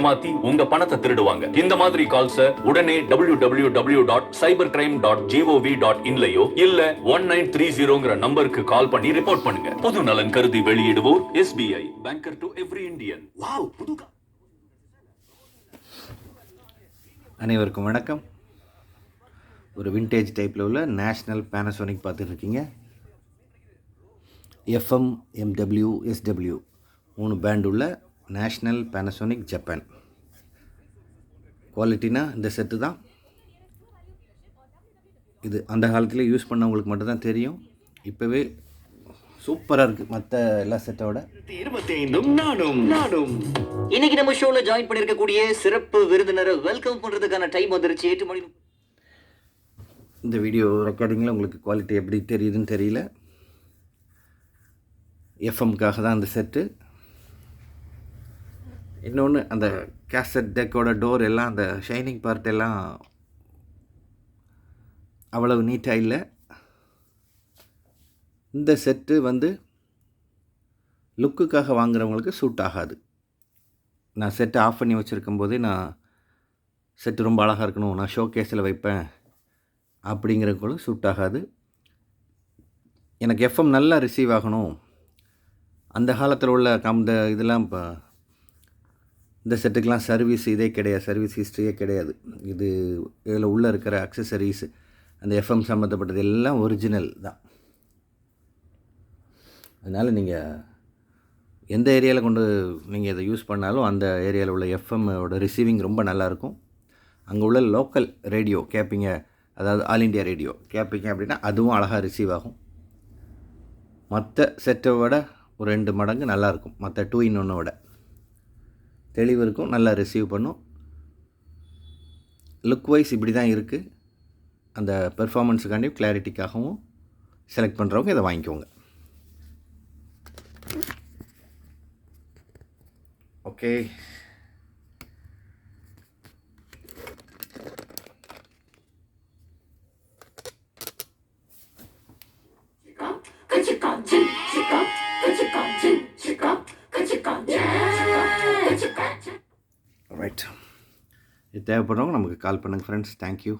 ஏமாத்தி உங்க பணத்தை திருடுவாங்க. இந்த மாதிரி கால்ஸ உடனே W W W dot cyber crime dot GOV dot இன்லயோ இல்ல ஒன் நைன் த்ரீ ஜீரோங்கிற நம்பருக்கு கால் பண்ணி ரிப்போர்ட் பண்ணுங்க. பொது நலன் கருதி வெளியிடுவோர் SBI banker to every Indian wow புது அனைவருக்கும் வணக்கம். ஒரு விண்டேஜ் டைப்பில் உள்ள நேஷ்னல் பேனசோனிக் பார்த்துட்ருக்கீங்க. எஃப்எம் எம்டபிள்யூ எஸ்டபிள்யூ மூணு பேண்ட் உள்ள நேஷ்னல் பேனசோனிக் ஜப்பான் குவாலிட்டினா இந்த செட்டு தான். இது அந்த காலத்தில் யூஸ் பண்ணவங்களுக்கு மட்டும்தான் தெரியும். இப்போவே சூப்பராக இருக்குது மற்ற எல்லா செட்டோட இருபத்தைந்தும் நானும் நானும். இன்னைக்கு நம்ம ஷோல ஜாயின் பண்ணிருக்கக்கூடிய சிறப்பு விருந்தினரை வெல்கம் பண்றதுக்கான டைம் வந்துருச்சு. எட்டு மணி இந்த வீடியோ ரெக்கார்டிங்கில் உங்களுக்கு குவாலிட்டி எப்படி தெரியுதுன்னு தெரியல. எஃப்எம்க்காக தான் அந்த செட்டு இன்னொன்று அந்த கேசட் டெக்கோட டோர் எல்லாம் அந்த ஷைனிங் பார்ட் எல்லாம் அவ்வளவு நீட்டாக இல்லை. இந்த செட்டு வந்து லுக்குக்காக வாங்குறவங்களுக்கு சூட் ஆகாது. நான் செட்டை ஆஃப் பண்ணி வச்சுருக்கும் போதே நான் செட்டு ரொம்ப அழகாக இருக்கணும் நான் ஷோ கேஸில் வைப்பேன் கூட சூட் ஆகாது. எனக்கு எஃப்எம் நல்லா ரிசீவ் ஆகணும். அந்த காலத்தில் உள்ள கம் இதெல்லாம் இப்போ இந்த செட்டுக்கெலாம் சர்வீஸ் இதே கிடையாது சர்வீஸ் ஹிஸ்ட்ரியே கிடையாது. இது இதில் உள்ளே இருக்கிற அக்சசரிஸ் அந்த எஃப்எம் சம்மந்தப்பட்டது எல்லாம் ஒரிஜினல் தான். அதனால் நீங்கள் எந்த ஏரியாவில் கொண்டு நீங்கள் இதை யூஸ் பண்ணாலும் அந்த ஏரியாவில் உள்ள எஃப்எம்மோட ரிசீவிங் ரொம்ப நல்லாயிருக்கும் அங்கே உள்ள லோக்கல் ரேடியோ கேட்பீங்க அதாவது ஆல் இண்டியா ரேடியோ கேட்பீங்க அப்படின்னா அதுவும் அழகாக ரிசீவ் ஆகும். மற்ற செட்டை விட ஒரு ரெண்டு மடங்கு நல்லாயிருக்கும் மற்ற டூ இன் ஒன்னை விட தெளிவு இருக்கும் நல்லா ரிசீவ் பண்ணும். லுக் வைஸ் இப்படி தான் இருக்குது அந்த பெர்ஃபார்மன்ஸுக்காண்டியும் கிளாரிட்டிக்காகவும் செலக்ட் பண்ணுறவங்க இதை வாங்கிக்கோங்க. ஓகே ரைட் இது தேவைப்படுறவங்க நமக்கு கால் பண்ணுங்கள் ஃப்ரெண்ட்ஸ் தேங்க்யூ